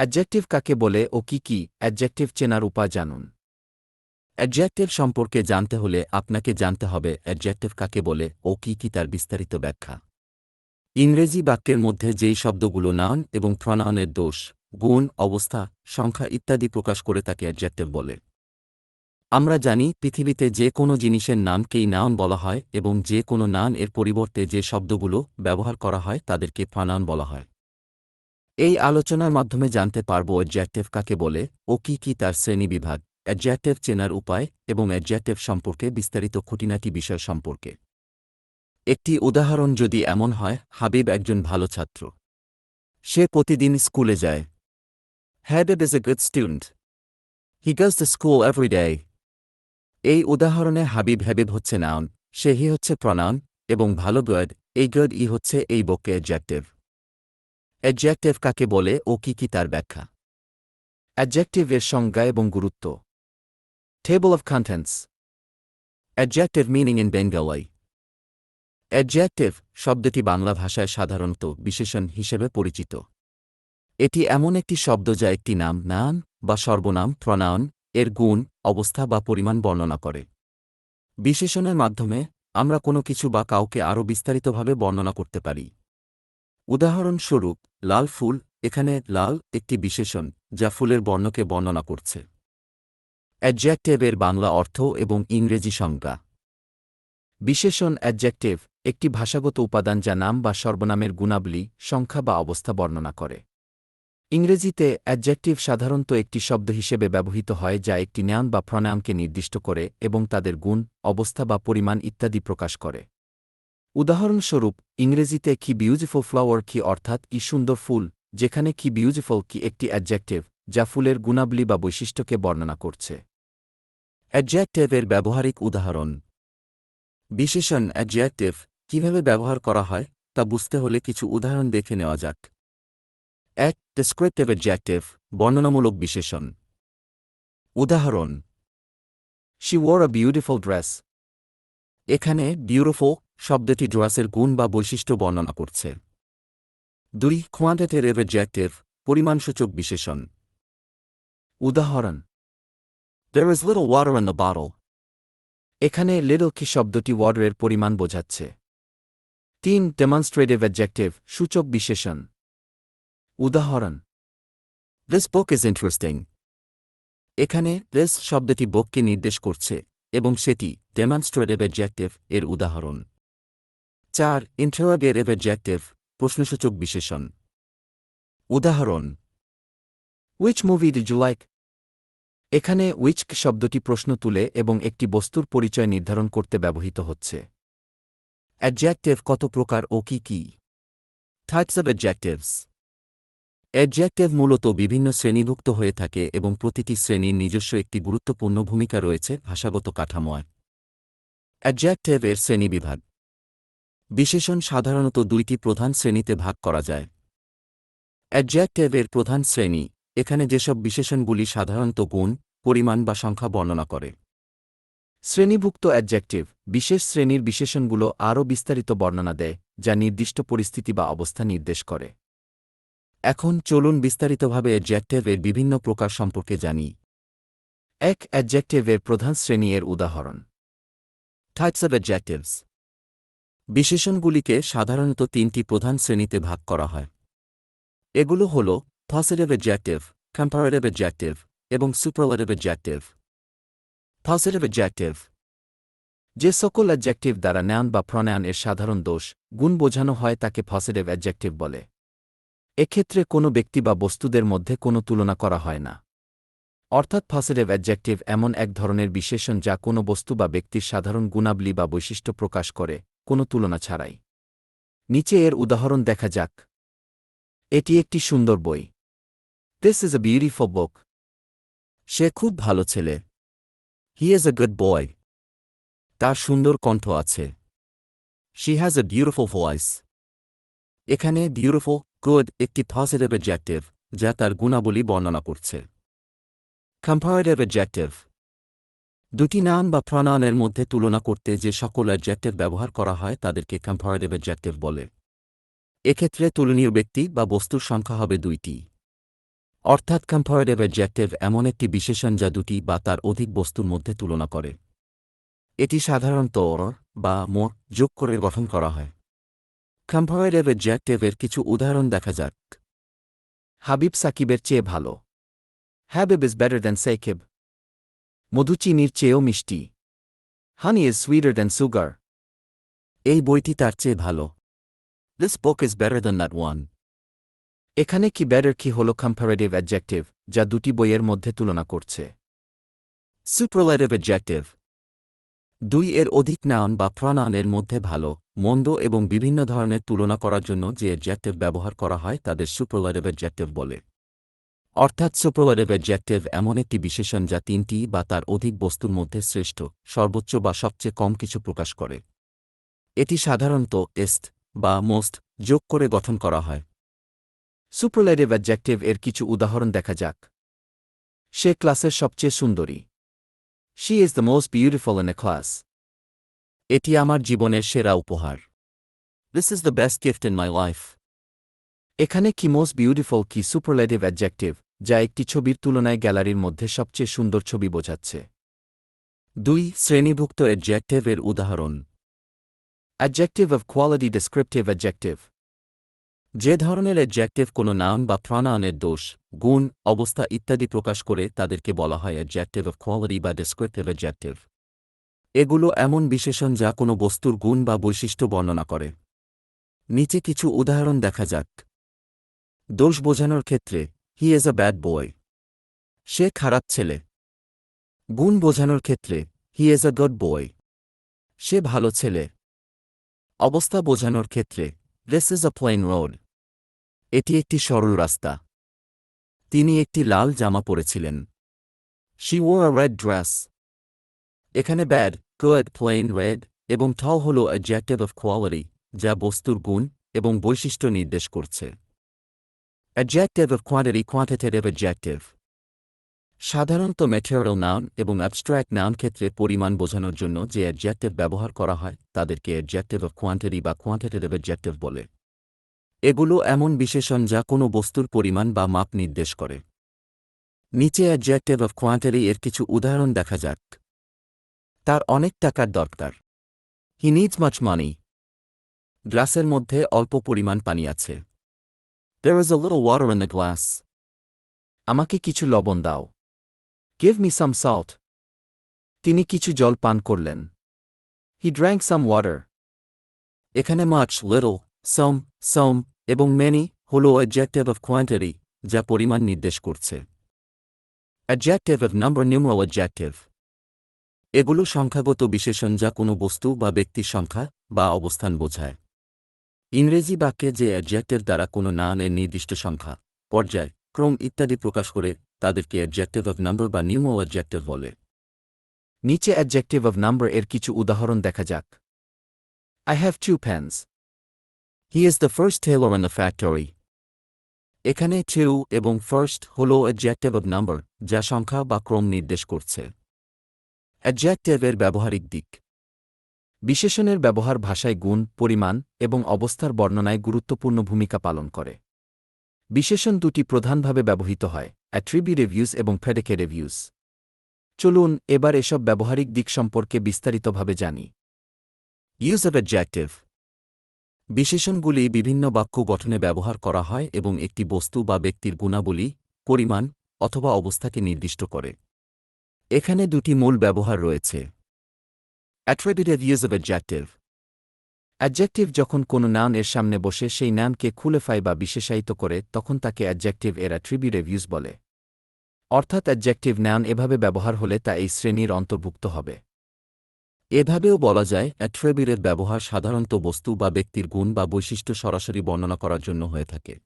Adjective কাকে বলে ও কি কি অ্যাডজেক্টিভ চেনার উপায় জানুন। অ্যাডজেক্টিভ সম্পর্কে জানতে হলে আপনাকে জানতে হবে অ্যাডজেক্টিভ কাকে বলে ও কি কি তার বিস্তারিত ব্যাখ্যা। ইংরেজি বাক্যের মধ্যে যেই শব্দগুলো নাউন এবং প্রনাউনের দোষ, গুণ, অবস্থা, সংখ্যা ইত্যাদি প্রকাশ করে তাকে অ্যাডজেক্টিভ বলে। আমরা জানি পৃথিবীতে যে কোনো জিনিসের নামকেই নাউন বলা হয় এবং যে কোনো নান এর পরিবর্তে যে শব্দগুলো ব্যবহার করা হয় তাদেরকে প্রনাউন বলা হয়। এই আলোচনার মাধ্যমে জানতে পারব অ্যাডজেক্টিভ কাকে বলে ও কি কি তার শ্রেণীবিভাগ অ্যাডজ্যাক্টিভ চেনার উপায় এবং অ্যাডজেক্টিভ সম্পর্কে বিস্তারিত খুঁটিনাটি বিষয় সম্পর্কে। একটি উদাহরণ যদি এমন হয়, হাবিব একজন ভালো ছাত্র। সে প্রতিদিন স্কুলে যায়। Headed is a good student he goes the school every day এই উদাহরণে হাবিব হ্যাবিব হচ্ছে নাউন সে হি হচ্ছে প্রনাউন এবং ভালো গার্ড এই গার্ড ই হচ্ছে এই বকে অ্যাডজেক্টিভ অ্যাডজেক্টিভ কাকে বলে ও কি কি তার ব্যাখ্যা? অ্যাডজেক্টিভ এর সংজ্ঞা এবং গুরুত্ব। Table of contents adjective meaning in Bengali adjective শব্দটি বাংলা ভাষায় সাধারণত বিশেষণ হিসেবে পরিচিত। এটি এমন একটি শব্দ যা একটি নাম, নান বা সর্বনাম প্রনাউন এর গুণ, অবস্থা বা পরিমাণ বর্ণনা করে। বিশেষণের মাধ্যমে আমরা কোনো কিছু বা কাউকে আরও বিস্তারিতভাবে বর্ণনা করতে পারি। উদাহরণস্বরূপ, লাল ফুল এখানে লাল একটি বিশেষণ, যা ফুলের বর্ণকে বর্ণনা করছে। অ্যাডজেক্টিভের বাংলা অর্থ এবং ইংরেজি সংজ্ঞা। বিশেষণ অ্যাডজেক্টিভ, একটি ভাষাগত উপাদান যা নাম বা সর্বনামের গুণাবলী, সংখ্যা বা অবস্থা বর্ণনা করে। ইংরেজিতে অ্যাডজেক্টিভ সাধারণত একটি শব্দ হিসেবে ব্যবহৃত হয় যা একটি নাম বা প্রণামকে নির্দিষ্ট করে এবং তাদের গুণ, অবস্থা বা পরিমাণ ইত্যাদি প্রকাশ করে। উদাহরণস্বরূপ, ইংরেজিতে কি বিউটিফুল ফ্লাওয়ার কি অর্থাৎ কি সুন্দর ফুল, যেখানে কি বিউটিফুল কি একটি অ্যাডজেক্টিভ যা ফুলের গুণাবলী বা বৈশিষ্ট্যকে বর্ণনা করছে। অ্যাডজেক্টিভের ব্যবহারিক উদাহরণ। বিশেষণ অ্যাডজেক্টিভ কীভাবে ব্যবহার করা হয়, তা বুঝতে হলে কিছু উদাহরণ দেখে নেওয়া যাক। এক ডেসক্রিপটিভ অ্যাডজেক্টিভ বর্ণনামূলক বিশেষণ। উদাহরণ। She wore a beautiful dress এখানে বিউটিফুল শব্দটি ড্রেসের গুণ বা বৈশিষ্ট্য বর্ণনা করছে। দুই কোয়ান্টিটেটিভ অ্যাডজেক্টিভ পরিমাণসূচক বিশেষণ। উদাহরণ, There is little water in the. এখানে লিটল কি শব্দটি ওয়াটারের পরিমাণ বোঝাচ্ছে। তিন ডেমনস্ট্রেটিভ অ্যাডজেক্টিভ সূচক বিশেষণ। উদাহরণ দিস বুক ইজ ইন্টারেস্টিং এখানে দিস শব্দটি বককে নির্দেশ করছে এবং সেটি ডেমনস্ট্রেটিভ অ্যাডজেক্টিভ এর উদাহরণ। চার ইন্টারোগেটিভ অ্যাডজেক্টিভ প্রশ্নসূচক বিশেষণ। উদাহরণ which movie did you like এখানে উইচ শব্দটি প্রশ্ন তুলে এবং একটি বস্তুর পরিচয় নির্ধারণ করতে ব্যবহৃত হচ্ছে। অ্যাডজেক্টিভ কত প্রকার ও কি কি? টাইপস অব অ্যাডজেক্টিভস অ্যাডজেক্টিভ মূলত বিভিন্ন শ্রেণীভুক্ত হয়ে থাকে এবং প্রতিটি শ্রেণির নিজস্ব একটি গুরুত্বপূর্ণ ভূমিকা রয়েছে ভাষাগত কাঠামোয়। অ্যাডজেক্টিভ এর শ্রেণীবিভাগ বিশেষণ সাধারণত দুইটি প্রধান শ্রেণীতে ভাগ করা যায়। অ্যাডজেক্টিভ এর প্রধান শ্রেণি, এখানে যেসব বিশেষণগুলি সাধারণত গুণ, পরিমাণ বা সংখ্যা বর্ণনা করে। শ্রেণীভুক্ত অ্যাডজেক্টিভ, বিশেষ শ্রেণির বিশেষণগুলো আরও বিস্তারিত বর্ণনা দেয়, যা নির্দিষ্ট পরিস্থিতি বা অবস্থা নির্দেশ করে। এখন চলুন বিস্তারিতভাবে অ্যাডজেক্টিভ বিভিন্ন প্রকার সম্পর্কে জানি। এক, অ্যাডজেক্টিভ এর প্রধান শ্রেণি এর উদাহরণ। টাইপস অব অ্যাডজেক্টিভস বিশেষণগুলিকে সাধারণত তিনটি প্রধান শ্রেণীতে ভাগ করা হয়। এগুলো হল পজিটিভ অ্যাডজেক্টিভ কম্পারেটিভ অ্যাডজেক্টিভ এবং সুপারলেটিভ অ্যাডজেক্টিভ পজিটিভ অ্যাডজেক্টিভ যে সকল অ্যাডজেক্টিভ দ্বারা ন্যান বা প্রণয়ন এর সাধারণ দোষ, গুণ বোঝানো হয় তাকে পজিটিভ অ্যাডজেক্টিভ বলে। এক্ষেত্রে কোনো ব্যক্তি বা বস্তুদের মধ্যে কোনো তুলনা করা হয় না। অর্থাৎ পজিটিভ অ্যাডজেক্টিভ এমন এক ধরনের বিশেষণ যা কোনো বস্তু বা ব্যক্তির সাধারণ গুণাবলী বা বৈশিষ্ট্য প্রকাশ করে। কোনো তুলনা ছাড়াই। নিচে এর উদাহরণ দেখা যাক। এটি একটি সুন্দর বই। This is a beautiful book সে খুব ভালো ছেলে। He is a good boy তার সুন্দর কণ্ঠ আছে। She has a beautiful voice এখানে বিউটিফুল গুড একটি পজিটিভ অ্যাডজেক্টিভ যা তার গুণাবলী বর্ণনা করছে। কম্পারেটিভ অ্যাডজেক্টিভ দুটি নান বা প্রণয়নের মধ্যে তুলনা করতে যে সকল অ্যাডজেক্টিভ ব্যবহার করা হয় তাদেরকে কম্পারেটিভ অ্যাডজেক্টিভ বলে। এক্ষেত্রে তুলনীয় ব্যক্তি বা বস্তুর সংখ্যা হবে দুইটি। অর্থাৎ কম্পারেটিভ অ্যাডজেক্টিভ এমন একটি বিশেষণ যা দুটি বা তার অধিক বস্তুর মধ্যে তুলনা করে। এটি সাধারণত অর বা মোর যোগ করে গঠন করা হয়। কম্পারেটিভ অ্যাডজেক্টিভের কিছু উদাহরণ দেখা যাক। হাবিব সাকিবের চেয়ে ভালো। Habib is better than Sakib মধু চিনির চেয়েও মিষ্টি। Honey is sweeter than sugar এই বইটি তার চেয়ে ভালো। This book is better than that one এখানে কি বেটার কি হল কম্পারেটিভ অ্যাডজেক্টিভ যা দুটি বইয়ের মধ্যে তুলনা করছে। সুপ্রলাইটিভ অ্যাডজেক্টিভ দুই এর অধিক নাউন বা প্রনাউনের মধ্যে ভালো, মন্দ এবং বিভিন্ন ধরনের তুলনা করার জন্য যে অ্যাডজেক্টিভ ব্যবহার করা হয়, তাদের সুপ্রলাইটিভ অ্যাডজেক্টিভ বলে। অর্থাৎ সুপ্রলাইটিভ অ্যাডজেক্টিভ এমন একটি বিশেষণ যা তিনটি বা তার অধিক বস্তুর মধ্যে শ্রেষ্ঠ, সর্বোচ্চ বা সবচেয়ে কম কিছু প্রকাশ করে। এটি সাধারণত এস্ট বা মোস্ট যোগ করে গঠন করা হয়। সুপ্রলাইটিভ অ্যাডজেক্টিভ এর কিছু উদাহরণ দেখা যাক। সে ক্লাসের সবচেয়ে সুন্দরী। She is the most beautiful in a class এটি আমার জীবনের সেরা উপহার। This is the best gift in my life এখানে কি মোস্ট বিউটিফুল কি সুপারলেটিভ অ্যাডজেক্টিভ যা একটি ছবির তুলনায় গ্যালারির মধ্যে সবচেয়ে সুন্দর ছবি বোঝাচ্ছে? দুই, শ্রেণীভুক্ত অ্যাডজেক্টিভ এর উদাহরণ। Adjective of quality descriptive adjective যে ধরনের অ্যাডজেক্টিভ কোনো নাউন বা প্রনাউনের দোষ, গুণ, অবস্থা ইত্যাদি প্রকাশ করে তাদেরকে বলা হয় অ্যাডজেক্টিভ অফ কোয়ালিটি বা ডেসক্রিপটিভ অ্যাডজেক্টিভ এগুলো এমন বিশেষণ যা কোনো বস্তুর গুণ বা বৈশিষ্ট্য বর্ণনা করে। নিচে কিছু উদাহরণ দেখা যাক। দোষ বোঝানোর ক্ষেত্রে হি ইজ আ ব্যাড বয় সে খারাপ ছেলে। গুণ বোঝানোর ক্ষেত্রে হি ইজ আ গড বয় সে ভালো ছেলে। অবস্থা বোঝানোর ক্ষেত্রে this is a plain road এটি একটি সরল রাস্তা। তিনি একটি লাল জামা পরেছিলেন। She wore a red dress এখানে ব্যাড গুড প্লেন রেড এবং টল হল অ্যাডজেক্টিভ অফ কোয়ালিটি যা বস্তুর গুণ এবং বৈশিষ্ট্য নির্দেশ করছে। Adjective of quantity quantitative adjective সাধারণত ম্যাটেরিয়াল নাউন এবং অ্যাবস্ট্র্যাক্ট নাউন ক্ষেত্রে পরিমাণ বোঝানোর জন্য যে অ্যাডজেক্টিভ ব্যবহার করা হয়, তাদেরকে অ্যাডজেক্টিভ অফ কোয়ান্টিটি বা কোয়ান্টিটেটিভ অ্যাডজেক্টিভ বলে। এগুলো এমন বিশেষণ যা কোনো বস্তুর পরিমাণ বা মাপ নির্দেশ করে। নিচে অ্যাডজেক্টিভ অফ কোয়ান্টিটি এর কিছু উদাহরণ দেখা যাক। তার অনেক টাকার দরকার। হি নিডস মাচ মানি গ্লাসের মধ্যে অল্প পরিমাণ পানি আছে। দের is a little water in the glass. আমাকে কিছু লবণ দাও। গিভ মি সাম সল্ট তিনি কিছু জল পান করলেন। হি ড্র্যাঙ্ক সাম ওয়াটার এখানে মাছ লিটল সম সম এবং মেনি হল অ্যাডজেক্টিভ অফ কোয়ান্টিটি যা পরিমাণ নির্দেশ করছে। Adjective of number numeral adjective এগুলো সংখ্যাগত বিশেষণ যা কোনো বস্তু বা ব্যক্তির সংখ্যা বা অবস্থান বোঝায়। ইংরেজি বাক্যে যে অ্যাডজেক্টিভ দ্বারা কোনো নাউনের নির্দিষ্ট সংখ্যা, পর্যায়, ক্রম ইত্যাদি প্রকাশ করে, তাদেরকে অ্যাডজেক্টিভ অফ নাম্বার বা নিউমো অ্যাডজেক্টিভ বলে। নিচে অ্যাডজেক্টিভ অব নাম্বার এর কিছু উদাহরণ দেখা যাক। I have two fans he is the first tailor in the factory এখানে টু এবং ফার্স্ট হল অ্যাডজেক্টিভ অব নাম্বার যা সংখ্যা বা ক্রম নির্দেশ করছে। অ্যাডজেক্টিভের ব্যবহারিক দিক। বিশেষণের ব্যবহার ভাষায় গুণ, পরিমাণ এবং অবস্থার বর্ণনায় গুরুত্বপূর্ণ ভূমিকা পালন করে। বিশেষণ দুটি প্রধানভাবে ব্যবহৃত হয়, অ্যাট্রিবি ইউজ এবং প্রেডিকেটিভ ইউজ চলুন এবার এসব ব্যবহারিক দিক সম্পর্কে বিস্তারিতভাবে জানি। ইউজ অব অ্যাডজেক্টিভ বিশেষণগুলি বিভিন্ন বাক্য গঠনে ব্যবহার করা হয় এবং একটি বস্তু বা ব্যক্তির গুণাবলী, পরিমাণ অথবা অবস্থাকে নির্দিষ্ট করে। এখানে দুটি মূল ব্যবহার রয়েছে। Attributive use of adjective adjective যখন কোনো নাউন এর সামনে বসে, সেই নামকে খুলেফাই বা বিশেষায়িত করে, তখন তাকে অ্যাডজেক্টিভ এর অ্যাট্রিবিউটিভ ইউজ বলে। অর্থাৎ অ্যাডজেক্টিভ নাউন এভাবে ব্যবহার হলে তা এই শ্রেণির অন্তর্ভুক্ত হবে। এভাবেও বলা যায় অ্যাট্রিবিউটের ব্যবহার সাধারণত বস্তু বা ব্যক্তির গুণ বা বৈশিষ্ট্য সরাসরি বর্ণনা করার জন্য হয়ে থাকে।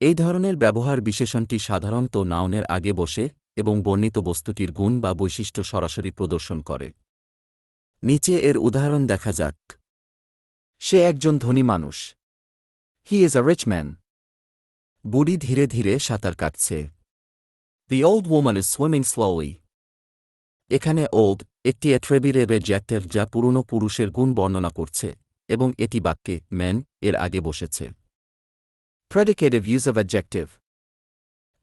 এই ধরনের ব্যবহার বিশেষণটি সাধারণত নাউনের আগে বসে এবং বর্ণিত বস্তুটির গুণ বা বৈশিষ্ট্য সরাসরি প্রদর্শন করে। নিচে এর উদাহরণ দেখা যাক। সে একজন ধনী মানুষ। He is a rich man বুড়ি ধীরে ধীরে সাঁতার কাটছে। The old woman is swimming slowly এখানে ওল্ড একটি অ্যাট্রেবিরের জ্যাক্টেভ যা পুরনো পুরুষের গুণ বর্ণনা করছে এবং এটি বাক্যে ম্যান এর আগে বসেছে। Predicative use of adjective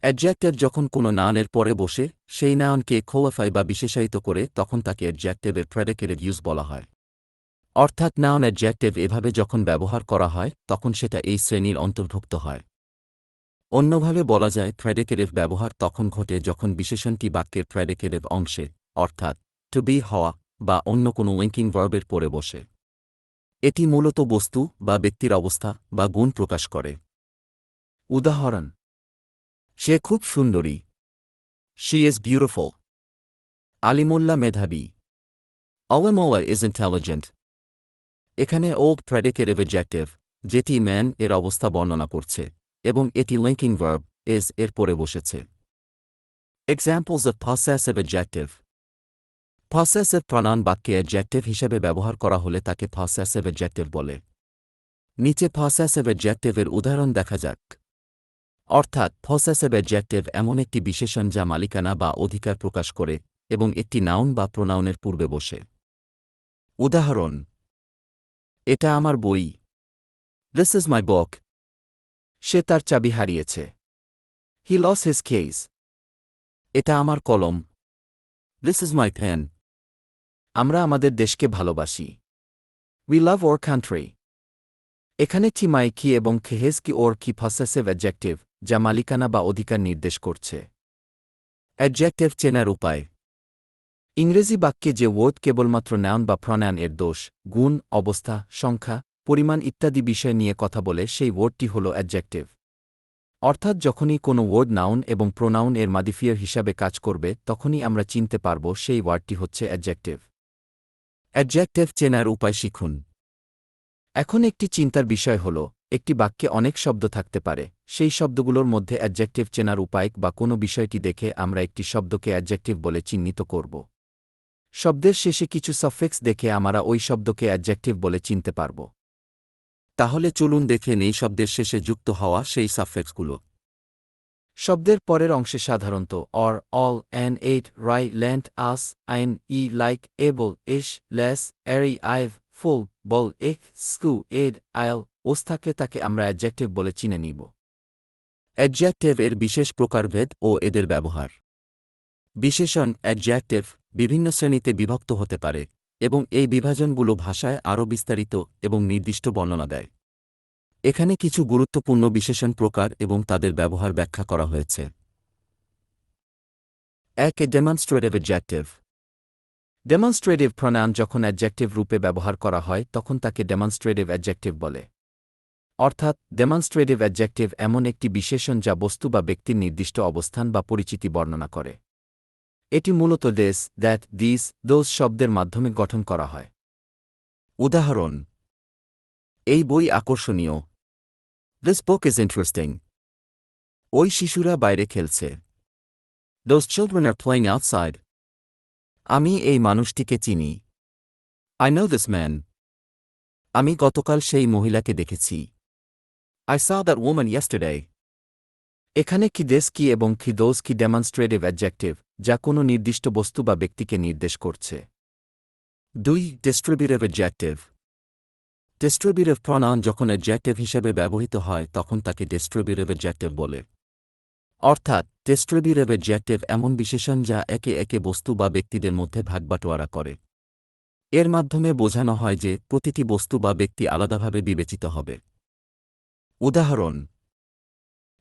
adjective যখন কোনো নাউনের পরে বসে, সেই নাউনকে খোয়াফাই বা বিশেষায়িত করে তখন তাকে অ্যাডজেক্টিভের প্রেডিকেটেড ইউজ বলা হয়। অর্থাৎ নাউন অ্যাডজেক্টিভ এভাবে যখন ব্যবহার করা হয়, তখন সেটা এই শ্রেণির অন্তর্ভুক্ত হয়। অন্যভাবে বলা যায় প্রেডিকেটিভ ব্যবহার তখন ঘটে যখন বিশেষণটি বাক্যের প্রেডিকেটিভ অংশে, অর্থাৎ টু বি হওয়া, বা অন্য কোনো উইঙ্কিং ভার্বের পরে বসে। এটি মূলত বস্তু, বা ব্যক্তির অবস্থা, বা গুণ প্রকাশ করে। উদাহরণ সে খুব সুন্দরী। শি ইজ বিউটিফুল আলিমুল্লা মেধাবী। আওয়ামোয়া ইজ ইন্টেলিজেন্ট এখানে ওল্ড প্রেডিকেটিভ এজেক্টিভ যেটি ম্যান এর অবস্থা বর্ণনা করছে, এবং এটি লিঙ্কিং ভার্ব ইজ এর পরে বসেছে। Examples of possessive adjective possessive pronoun বাক্যে এজেক্টিভ হিসেবে ব্যবহার করা হলে তাকে পসেসিভ এজেক্টিভ বলে। নিচে পসেসিভ এজেক্টিভের উদাহরণ দেখা যাক। অর্থাৎ পসেসিভ এজেক্টিভ এমন একটি বিশেষণ যা মালিকানা বা অধিকার প্রকাশ করে এবং একটি নাউন বা প্রোনাউনের পূর্বে বসে। উদাহরণ, এটা আমার বই। দিস ইজ মাই বক সে তার চাবি হারিয়েছে। হি লস হিজ কেস এটা আমার কলম। দিস ইজ মাই ফ্যান আমরা আমাদের দেশকে ভালোবাসি। উই লাভ ওর কান্ট্রি এখানে চিমাই কি এবং খেহেজ কি ওর কি পসেসিভ অ্যাডজেক্টিভ যা মালিকানা বা অধিকার নির্দেশ করছে। অ্যাডজেক্টিভ চেনার উপায়। ইংরেজি বাক্যে যে ওয়ার্ড কেবলমাত্র নাউন বা প্রনায়ন এর দোষ, গুণ, অবস্থা, সংখ্যা, পরিমাণ ইত্যাদি বিষয় নিয়ে কথা বলে, সেই ওয়ার্ডটি হল অ্যাডজেক্টিভ অর্থাৎ যখনই কোনো ওয়ার্ড নাউন এবং প্রোনাউন এর মাদিফিয়ার হিসাবে কাজ করবে, তখনই আমরা চিনতে পারব সেই ওয়ার্ডটি হচ্ছে অ্যাডজেক্টিভ অ্যাডজেক্টিভ চেনার উপায় শিখুন। এখন একটি চিন্তার বিষয় হল একটি বাক্যে অনেক শব্দ থাকতে পারে। সেই শব্দগুলোর মধ্যে অ্যাডজেক্টিভ চেনার উপায় বা কোনো বিষয়টি দেখে আমরা একটি শব্দকে অ্যাডজেক্টিভ বলে চিহ্নিত করব। শব্দের শেষে কিছু সফেক্স দেখে আমরা ওই শব্দকে অ্যাডজেক্টিভ বলে চিনতে পারব। তাহলে চলুন দেখে নেই শব্দের শেষে যুক্ত হওয়া সেই সাফেক্সগুলো শব্দের পরের অংশে সাধারণত or al an ate ry land ous ine e like able ish less ary ive ful ble ic স্কু এড আয়ল ওস থাকে তাকে আমরা অ্যাডজেক্টিভ বলে চিনে নিব। অ্যাডজেক্টিভ এর বিশেষ প্রকারভেদ ও এদের ব্যবহার। বিশেষণ, অ্যাডজেক্টিভ, বিভিন্ন শ্রেণীতে বিভক্ত হতে পারে এবং এই বিভাজনগুলো ভাষায় আরও বিস্তারিত এবং নির্দিষ্ট বর্ণনা দেয়। এখানে কিছু গুরুত্বপূর্ণ বিশেষণ প্রকার এবং তাদের ব্যবহার ব্যাখ্যা করা হয়েছে। এক এ ডেমনস্ট্রেটিভ অ্যাডজেক্টিভ ডেমনস্ট্রেটিভ প্রনাউন যখন অ্যাডজেক্টিভ রূপে ব্যবহার করা হয়, তখন তাকে ডেমনস্ট্রেটিভ অ্যাডজেক্টিভ বলে। অর্থাৎ ডেমনস্ট্রেটিভ অ্যাডজেক্টিভ এমন একটি বিশেষণ যা বস্তু বা ব্যক্তির নির্দিষ্ট অবস্থান বা পরিচিতি বর্ণনা করে। এটি মূলত দেশ দ্যাট দিস দোজ শব্দের মাধ্যমে গঠন করা হয়। উদাহরণ, এই বই আকর্ষণীয়। দিস বুক ইজ ইন্টারেস্টিং ওই শিশুরা বাইরে খেলছে। Those children are playing outside আমি এই মানুষটিকে চিনি। আই নো দিস ম্যান আমি গতকাল সেই মহিলাকে দেখেছি। আই সা দ্যাট ওম্যান ইয়েস্টারডে এখানে কি দেশ কি এবং কি দোজ কি ডেমনস্ট্রেটিভ অ্যাডজেক্টিভ যা কোনো নির্দিষ্ট বস্তু বা ব্যক্তিকে নির্দেশ করছে? দুই ডিস্ট্রিবিউটিভ অ্যাডজেক্টিভ ডিস্ট্রিবিউটিভ প্রনাউন যখন অ্যাডজেক্টিভ হিসেবে ব্যবহৃত হয়, তখন তাকে ডিস্ট্রিবিউটিভ অ্যাডজেক্টিভ বলে। অর্থাৎ ডিস্ট্রিবিউটিভ অ্যাডজেক্টিভ এমন বিশেষণ যা একে একে বস্তু বা ব্যক্তিদের মধ্যে ভাগবাটোয়ারা করে। এর মাধ্যমে বোঝানো হয় যে, প্রতিটি বস্তু বা ব্যক্তি আলাদাভাবে বিবেচিত হবে। উদাহরণ,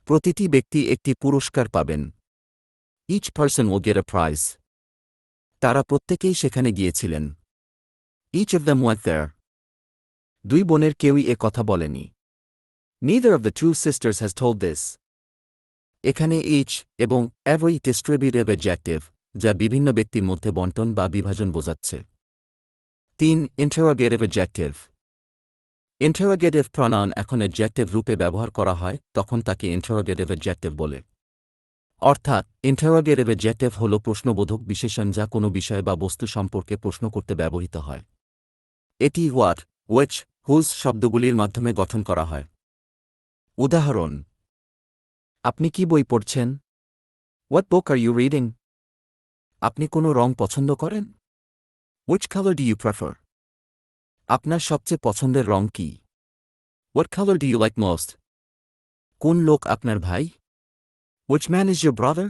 প্রতিটি ব্যক্তি একটি পুরস্কার পাবেন। ইচ পার্সন ও গেট আ প্রাইজ তারা প্রত্যেকেই সেখানে গিয়েছিলেন। ইচ অফ দ্য ওয়ার দুই বোনের কেউই এ কথা বলেনি। Neither of the two sisters has told this এখানে ইচ এবং এভরি ডিস্ট্রিবিউটিভ অ্যাডজেক্টিভ যা বিভিন্ন ব্যক্তির মধ্যে বন্টন বা বিভাজন বোঝাচ্ছে। তিন ইন্টারোগেটিভ অ্যাডজেক্টিভ ইন্টারোগেটিভ প্রনাউন এখন অ্যাডজেক্টিভ রূপে ব্যবহার করা হয়, তখন তাকে ইন্টারোগেটিভ অ্যাডজেক্টিভ বলে। অর্থাৎ ইন্টারোগেটিভ অ্যাডজেক্টিভ হল প্রশ্নবোধক বিশেষণ যা কোনো বিষয় বা বস্তু সম্পর্কে প্রশ্ন করতে ব্যবহৃত হয়। এটি হোয়াট ওয়েচ হুজ শব্দগুলির মাধ্যমে গঠন করা হয়। উদাহরণ, আপনি কি বই পড়ছেন? What book are you reading আপনি কোনো রং পছন্দ করেন? Which colour do you prefer আপনার সবচেয়ে পছন্দের রং কি? হোয়াট খাবার ডি ইউ লাইক মস্ট কোন লোক আপনার ভাই? Which man is your brother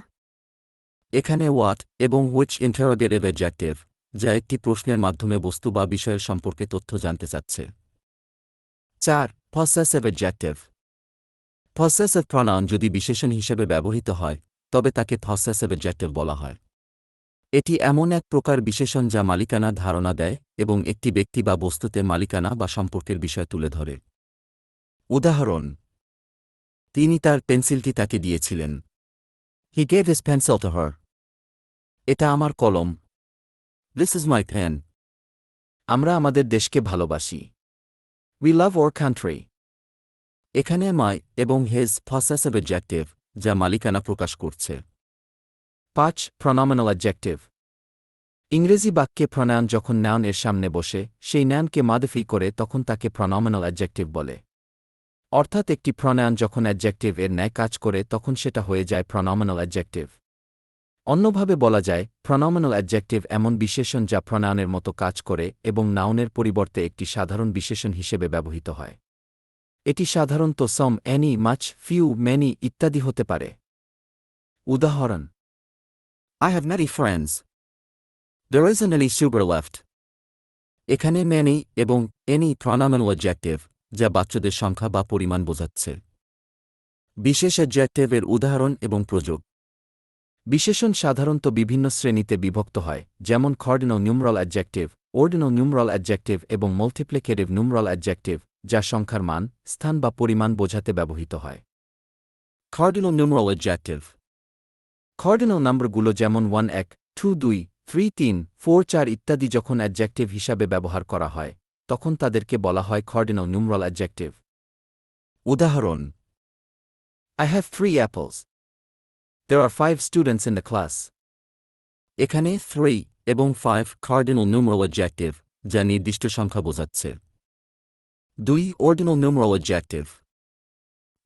এখানে ওয়াট এবং হুইচ ইন্টারোগেটিভ অ্যাডজেক্টিভ যা একটি প্রশ্নের মাধ্যমে বস্তু বা বিষয়ের সম্পর্কে তথ্য জানতে চাচ্ছে। চার ফসেসেভ অ্যাডজেক্টিভ ফসেসেভ প্রণাউন যদি বিশেষণ হিসেবে ব্যবহৃত হয়, তবে তাকে থসেসেভ অ্যাডজেক্টিভ বলা হয়। এটি এমন এক প্রকার বিশেষণ যা মালিকানা ধারণা দেয় এবং একটি ব্যক্তি বা বস্তুতে মালিকানা বা সম্পর্কের বিষয় তুলে ধরে। উদাহরণ, তিনি তার পেন্সিলটি তাকে দিয়েছিলেন। He gave his pencil to her এটা আমার কলম। দিস ইজ মাই ফ্যান আমরা আমাদের দেশকে ভালোবাসি। উই লাভ ওর কান্ট্রি এখানে মাই এবং হেজ পসেসিভ অবজেক্টিভ যা মালিকানা প্রকাশ করছে। পাঁচ প্রনামিনাল অ্যাডজেক্টিভ ইংরেজি বাক্যে প্রণয়ন যখন নাউন এর সামনে বসে, সেই নাউনকে মাদফি করে তখন তাকে প্রনামিনাল অ্যাডজেক্টিভ বলে। অর্থাৎ একটি প্রণয়ন যখন অ্যাডজেক্টিভ এর ন্যায় কাজ করে, তখন সেটা হয়ে যায় প্রনামিনাল অ্যাডজেক্টিভ অন্যভাবে বলা যায় প্রনামিনাল অ্যাডজেক্টিভ এমন বিশেষণ যা প্রণয়নের মতো কাজ করে এবং নাউনের পরিবর্তে একটি সাধারণ বিশেষণ হিসেবে ব্যবহৃত হয়। এটি সাধারণত সম অ্যানি মাচ ফিউ ম্যানি ইত্যাদি হতে পারে। উদাহরণ I have many friends There isn't any sugar left. এখানে ম্যানি এবং এনি প্রনামিনাল অবজেক্টিভ যা বাচ্চাদের সংখ্যা বা পরিমাণ বোঝাচ্ছে। বিশেষ অ্যাডজেক্টিভের উদাহরণ এবং প্রযোগ। বিশেষণ সাধারণত বিভিন্ন শ্রেণীতে বিভক্ত হয়, যেমন cardinal numeral adjective ordinal numeral adjective এবং মাল্টিপ্লিকেটিভ নিউমরাল অ্যাডজেক্টিভ যা সংখ্যার মান, স্থান বা পরিমাণ বোঝাতে ব্যবহৃত হয়। খর্ডিনো নিউমরাল অ্যাডজেক্টিভ খর্ডিনাল নম্বরগুলো যেমন ওয়ান এক টু দুই থ্রি তিন ফোর চার ইত্যাদি যখন অ্যাডজেক্টিভ হিসাবে ব্যবহার করা হয়, তখন তাদেরকে বলা হয় খর্ডিনাল নিউমরাল অ্যাডজেক্টিভ উদাহরণ I have three apples there are five students in the class এখানে থ্রি এবং ফাইভ কার্ডিনাল নিউমরাল অবজেক্টিভ যা নির্দিষ্ট সংখ্যা বোঝাচ্ছে। দুই অর্ডিনাল নিউমরাল অবজেক্টিভ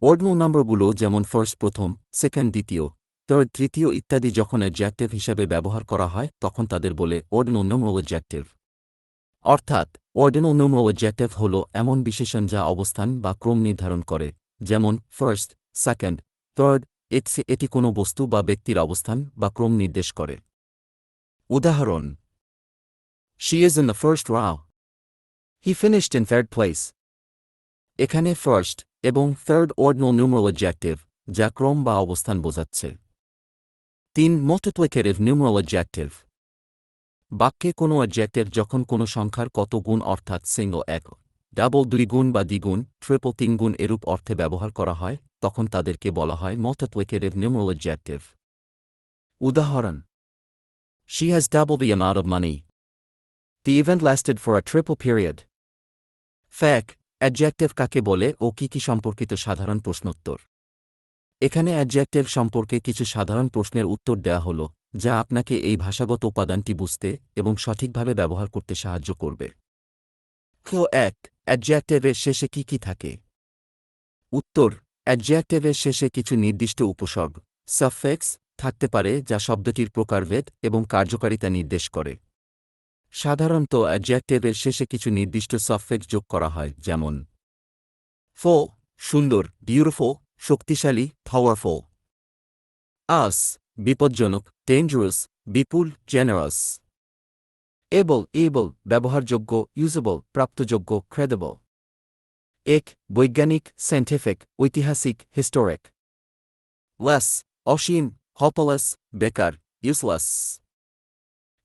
অর্ডিনাল নম্বরগুলো যেমন ফার্স্ট প্রথম সেকেন্ড দ্বিতীয় থার্ড তৃতীয় ইত্যাদি যখন অ্যাডজেক্টিভ হিসাবে ব্যবহার করা হয়, তখন তাদের বলে নিউমরাল অবজেক্টিভ অর্থাৎ নিউমরাল অবজেক্টিভ হল এমন বিশেষণ যা অবস্থান বা ক্রম নির্ধারণ করে, যেমন ফার্স্ট সেকেন্ড থার্ড এটসে এটি কোনো বস্তু বা ব্যক্তির অবস্থান বা ক্রম নির্দেশ করে। উদাহরণ she is in the first row he finished in third place এখানে ফার্স্ট এবং থার্ড অর্ডিনাল নিউমরাল অবজেক্টিভ যা ক্রম বা অবস্থান বোঝাচ্ছে। তিন multiplicative নিউমরাল অবজেক্টিভ বাক্যে কোনো অবজেক্টের যখন কোনো সংখ্যার কত গুণ অর্থাৎ সিঙ্গল এক ডাবল দুই গুণ বা দ্বিগুণ ট্রিপল তিন গুণ এরূপ অর্থে ব্যবহার করা হয়, তখন তাদেরকে বলা হয় multiplicative নিউমরাল অবজেক্টিভ উদাহরণ, She has double the amount of money. The event lasted for a triple period. ফ্যাক অ্যাডজেক্টিভ কাকে বলে ও কি কি সম্পর্কিত সাধারণ প্রশ্নোত্তর এখানে অ্যাডজেক্টিভ সম্পর্কে কিছু সাধারণ প্রশ্নের উত্তর দেওয়া হল, যা আপনাকে এই ভাষাগত উপাদানটি বুঝতে এবং সঠিকভাবে ব্যবহার করতে সাহায্য করবে। কেউ এক অ্যাডজেক্টিভের শেষে কি কি থাকে? উত্তর অ্যাডজেক্টিভের শেষে কিছু নির্দিষ্ট উপসর্গ সাফেক্স থাকতে পারে যা শব্দটির প্রকারভেদ এবং কার্যকারিতা নির্দেশ করে। সাধারণত অ্যাডজেক্টিভের শেষে কিছু নির্দিষ্ট সাফেক্স যোগ করা হয়, যেমন, ফো, সুন্দর বিউটিফুল শক্তিশালী পাওয়ারফুল আস বিপজ্জনক ডেঞ্জারাস বিপুল জেনারাস এবল এবল ব্যবহারযোগ্য ইউজেবল প্রাপ্তযোগ্য ক্রেডেবল এক বৈজ্ঞানিক সায়েন্টিফিক ঐতিহাসিক হিস্টোরিক লেস অসীম হপলেস বেকার ইউসলেস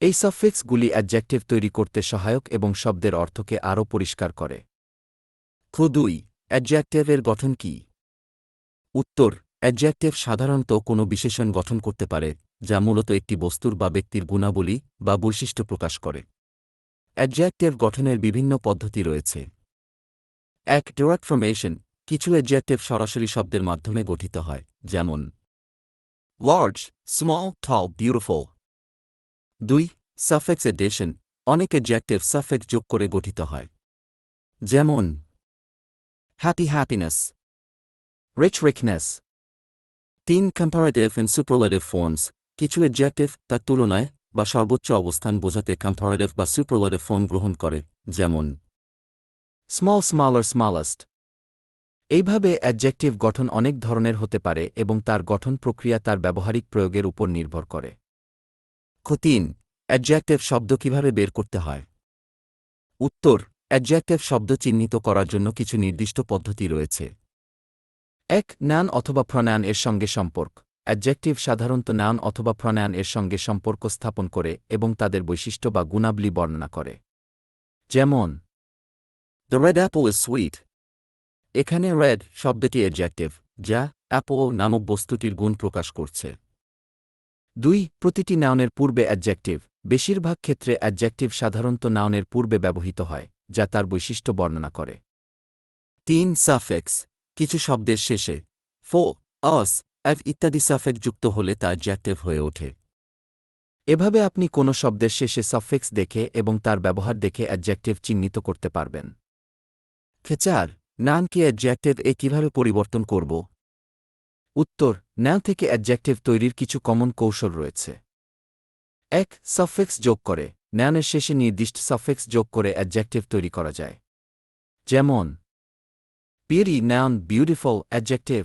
এই সাফিক্সগুলি অ্যাডজেক্টিভ তৈরি করতে সহায়ক এবং শব্দের অর্থকে আরও পরিষ্কার করে। ক্রু দুই অ্যাডজেক্টিভের গঠন কি? উত্তর অ্যাডজেক্টিভ সাধারণত কোনো বিশেষণ গঠন করতে পারে, যা মূলত একটি বস্তুর বা ব্যক্তির গুণাবলী বা বৈশিষ্ট্য প্রকাশ করে। অ্যাডজেক্টিভ গঠনের বিভিন্ন পদ্ধতি রয়েছে। এক ডিরেক্ট ফর্মেশন কিছু অ্যাডজেক্টিভ সরাসরি শব্দের মাধ্যমে গঠিত হয়, যেমন লার্জ স্মল টল বিউটিফুল দুই সাফেক্স এডেশন অনেক অ্যাডজেক্টিভ সাফেক্স যোগ করে গঠিত হয়। যেমন হ্যাপি হ্যাপিনেস রিচ রিকনেস তিন কম্পারেটিভ অ্যান্ড সুপারলেটিভ ফর্মস কিছু অ্যাডজেক্টিভ তার তুলনায় বা সর্বোচ্চ অবস্থান বোঝাতে কম্পারেটিভ বা সুপারলেটিভ ফর্ম গ্রহণ করে, যেমন স্মল স্মলার স্মলেস্ট এইভাবে অ্যাডজেক্টিভ গঠন অনেক ধরনের হতে পারে এবং তার গঠন প্রক্রিয়া তার ব্যবহারিক প্রয়োগের উপর নির্ভর করে। তিন অ্যাডজেক্টিভ শব্দ কীভাবে বের করতে হয়? উত্তর অ্যাডজেক্টিভ শব্দ চিহ্নিত করার জন্য কিছু নির্দিষ্ট পদ্ধতি রয়েছে। এক নান অথবা প্রণয়ন এর সঙ্গে সম্পর্ক। অ্যাডজেক্টিভ সাধারণত নান অথবা প্রণয়ন এর সঙ্গে সম্পর্ক স্থাপন করে এবং তাদের বৈশিষ্ট্য বা গুণাবলী বর্ণনা করে। যেমন the red apple is sweet এখানে রেড শব্দটি অ্যাডজেক্টিভ যা অ্যাপল নামক বস্তুটির গুণ প্রকাশ করছে। দুই, প্রতিটি নাউনের পূর্বে অ্যাডজেক্টিভ বেশিরভাগ ক্ষেত্রে অ্যাডজেক্টিভ সাধারণত নাউনের পূর্বে ব্যবহৃত হয়, যা তার বৈশিষ্ট্য বর্ণনা করে। তিন সাফেক্স কিছু শব্দের শেষে, ফো অস অ্যাভ ইত্যাদি সাফেক্স যুক্ত হলে তা অ্যাডজেক্টিভ হয়ে ওঠে। এভাবে আপনি কোনো শব্দের শেষে সাফেক্স দেখে এবং তার ব্যবহার দেখে অ্যাডজেক্টিভ চিহ্নিত করতে পারবেন। চার নানকে অ্যাডজেক্টিভ এ কীভাবে পরিবর্তন করব? উত্তর নাও থেকে অ্যাডজেক্টিভ তৈরির কিছু কমন কৌশল রয়েছে। এক সাফেক্স যোগ করে ন্যানের শেষে নির্দিষ্ট সাফেক্স যোগ করে অ্যাডজেক্টিভ তৈরি করা যায়। যেমন beauty noun beautiful adjective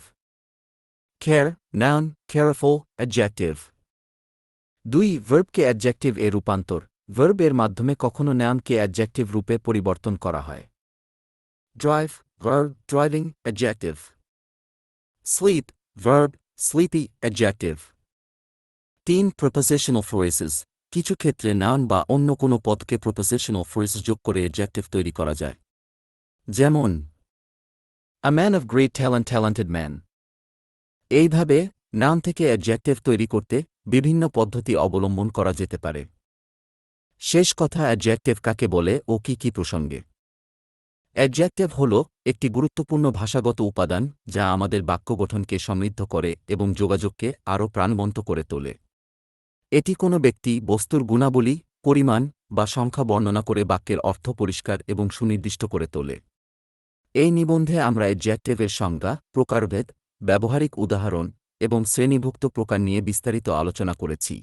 care noun careful adjective দুই ভার্বকে অ্যাডজেক্টিভ এ রূপান্তর। ভার্ব এর মাধ্যমে কখনো নাউনকে অ্যাডজেক্টিভ রূপে পরিবর্তন করা হয়। Drive verb driving adjective sleep verb sleepy adjective তিন প্রপোজিশনাল ফ্রেসেস কিছু ক্ষেত্রে নাউন বা অন্য কোনো পদকে প্রপোজিশনাল ফ্রেস যোগ করে অ্যাডজেক্টিভ তৈরি করা যায়। যেমন a man of great talent talented man এইভাবে নাম থেকে অ্যাডজেক্টিভ তৈরি করতে বিভিন্ন পদ্ধতি অবলম্বন করা যেতে পারে। শেষ কথা অ্যাডজেক্টিভ কাকে বলে ও কি কি প্রসঙ্গে। অ্যাডজেক্টিভ হল একটি গুরুত্বপূর্ণ ভাষাগত উপাদান যা আমাদের বাক্য গঠনকে সমৃদ্ধ করে এবং যোগাযোগকে আরও প্রাণবন্ত করে তোলে। এটি কোনো ব্যক্তি বস্তুর গুণাবলী, পরিমাণ বা সংখ্যা বর্ণনা করে বাক্যের অর্থ পরিষ্কার এবং সুনির্দিষ্ট করে তোলে। এই নিবন্ধে আমরা অ্যাডজেক্টিভের সংজ্ঞা, প্রকারভেদ, ব্যবহারিক উদাহরণ এবং শ্রেণীভুক্ত প্রকার নিয়ে বিস্তারিত আলোচনা করেছি।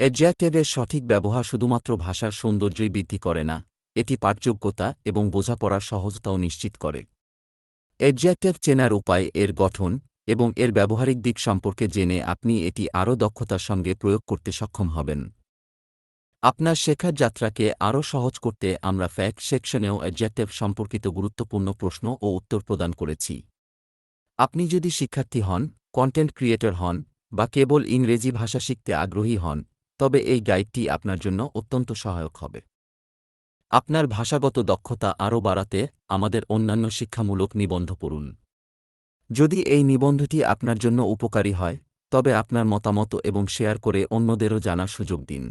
অ্যাডজেক্টিভের সঠিক ব্যবহার শুধুমাত্র ভাষার সৌন্দর্যই বৃদ্ধি করে না, এটি পাঠযোগ্যতা এবং বোঝাপড়ার সহজতাও নিশ্চিত করে। অ্যাডজেক্টিভ চেনার উপায় এর গঠন এবং এর ব্যবহারিক দিক সম্পর্কে জেনে আপনি এটি আরও দক্ষতার সঙ্গে প্রয়োগ করতে সক্ষম হবেন। আপনার শেখার যাত্রাকে আরও সহজ করতে আমরা ফ্যাক্ট সেকশনেও অ্যাডজেক্টিভ সম্পর্কিত গুরুত্বপূর্ণ প্রশ্ন ও উত্তর প্রদান করেছি। আপনি যদি শিক্ষার্থী হন কন্টেন্ট ক্রিয়েটর হন, বা কেবল ইংরেজি ভাষা শিখতে আগ্রহী হন, তবে এই গাইডটি আপনার জন্য অত্যন্ত সহায়ক হবে। আপনার ভাষাগত দক্ষতা আরও বাড়াতে আমাদের অন্যান্য শিক্ষামূলক নিবন্ধ পড়ুন। যদি এই নিবন্ধটি আপনার জন্য উপকারী হয়, তবে আপনার মতামত এবং শেয়ার করে অন্যদেরও জানার সুযোগ দিন।